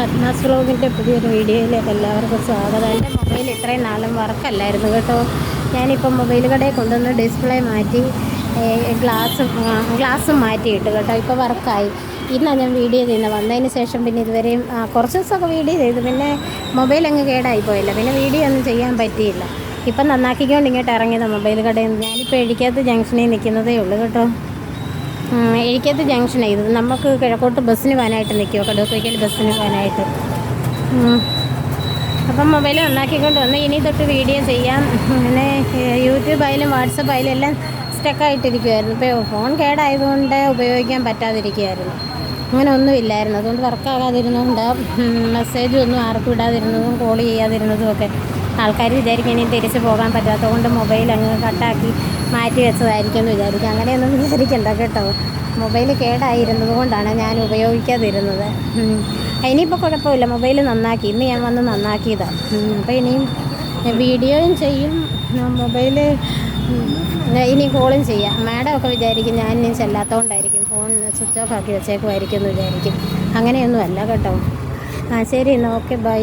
പത്മാസ് വ്ലോഗിന്റെ പുതിയൊരു വീഡിയോയിലേക്ക് എല്ലാവർക്കും സ്വാഗതം. എന്റെ മൊബൈൽ ഇത്രയും നാളും വർക്കല്ലായിരുന്നു കേട്ടോ. ഞാനിപ്പോൾ മൊബൈൽ കടയിൽ കൊണ്ടുവന്ന് ഡിസ്പ്ലേ മാറ്റി ഗ്ലാസ് ഗ്ലാസ്സും മാറ്റിയിട്ട് കേട്ടോ. ഇപ്പോൾ വർക്കായി. ഇന്നാണ് ഞാൻ വീഡിയോ ചെയ്യുന്നത്. വന്നതിന് ശേഷം പിന്നെ ഇതുവരെയും കുറച്ച് ദിവസമൊക്കെ വീഡിയോ ചെയ്തു. പിന്നെ മൊബൈൽ അങ്ങ് കേടായി പോയില്ല. പിന്നെ വീഡിയോ ഒന്നും ചെയ്യാൻ പറ്റിയില്ല. ഇപ്പം നന്നാക്കിക്കൊണ്ട് ഇങ്ങോട്ട് ഇറങ്ങിയത് മൊബൈൽ കടയിൽ നിന്ന്. ഞാനിപ്പോൾ എഴുതിക്കകത്ത് ജംഗ്ഷനിൽ നിൽക്കുന്നതേ ഉള്ളൂ കേട്ടോ. എഴിക്കത്ത് ജംഗ്ഷൻ ഇത് നമുക്ക് കിഴക്കോട്ട് ബസ്സിന് പോകാനായിട്ട് നിൽക്കുമോ കടുവക്കൽ ബസ്സിന് പോകാനായിട്ട്. അപ്പം മൊബൈൽ ഉണ്ടാക്കിക്കൊണ്ട് വന്ന് ഇനി തൊട്ട് വീഡിയോ ചെയ്യാം. പിന്നെ യൂട്യൂബായാലും യൂട്യൂബ് ആയാലും വാട്സപ്പ് ആയാലും എല്ലാം സ്റ്റക്കായിട്ടിരിക്കുമായിരുന്നു ഇപ്പോൾ ഫോൺ കേടായതുകൊണ്ട് ഉപയോഗിക്കാൻ പറ്റാതിരിക്കുമായിരുന്നു അങ്ങനെ ഒന്നുമില്ലായിരുന്നു അതുകൊണ്ട് വർക്കാകാതിരുന്നതുകൊണ്ട് മെസ്സേജ് ഒന്നും ആർക്കും ഇടാതിരുന്നതും കോൾ ചെയ്യാതിരുന്നതും ഒക്കെ ആൾക്കാർ വിചാരിക്കും ഇനി തിരിച്ച് പോകാൻ പറ്റാത്തതുകൊണ്ട് മൊബൈൽ അങ്ങ് കട്ടാക്കി മാറ്റി വെച്ചതായിരിക്കും എന്ന് വിചാരിക്കും. അങ്ങനെയൊന്നും വിചാരിക്കണ്ട കേട്ടോ. മൊബൈൽ കേടായിരുന്നത് കൊണ്ടാണ് ഞാൻ ഉപയോഗിക്കാതിരുന്നത്. ഇനിയിപ്പോൾ കുഴപ്പമില്ല. മൊബൈൽ നന്നാക്കി. ഇന്ന് ഞാൻ വന്ന് നന്നാക്കിയതാണ് അപ്പോൾ ഇനിയും വീഡിയോയും ചെയ്യും. മൊബൈൽ ഇനി കോളും ചെയ്യാം. മാഡം ഒക്കെ വിചാരിക്കും ഞാൻ ഇനി ചെല്ലാത്തതുകൊണ്ടായിരിക്കും ഫോൺ സ്വിച്ച് ഓഫ് ആക്കി വെച്ചേക്കുമായിരിക്കും എന്ന് വിചാരിക്കും. അങ്ങനെയൊന്നും അല്ല കേട്ടോ. ആ ശരി എന്നാൽ ഓക്കെ ബൈ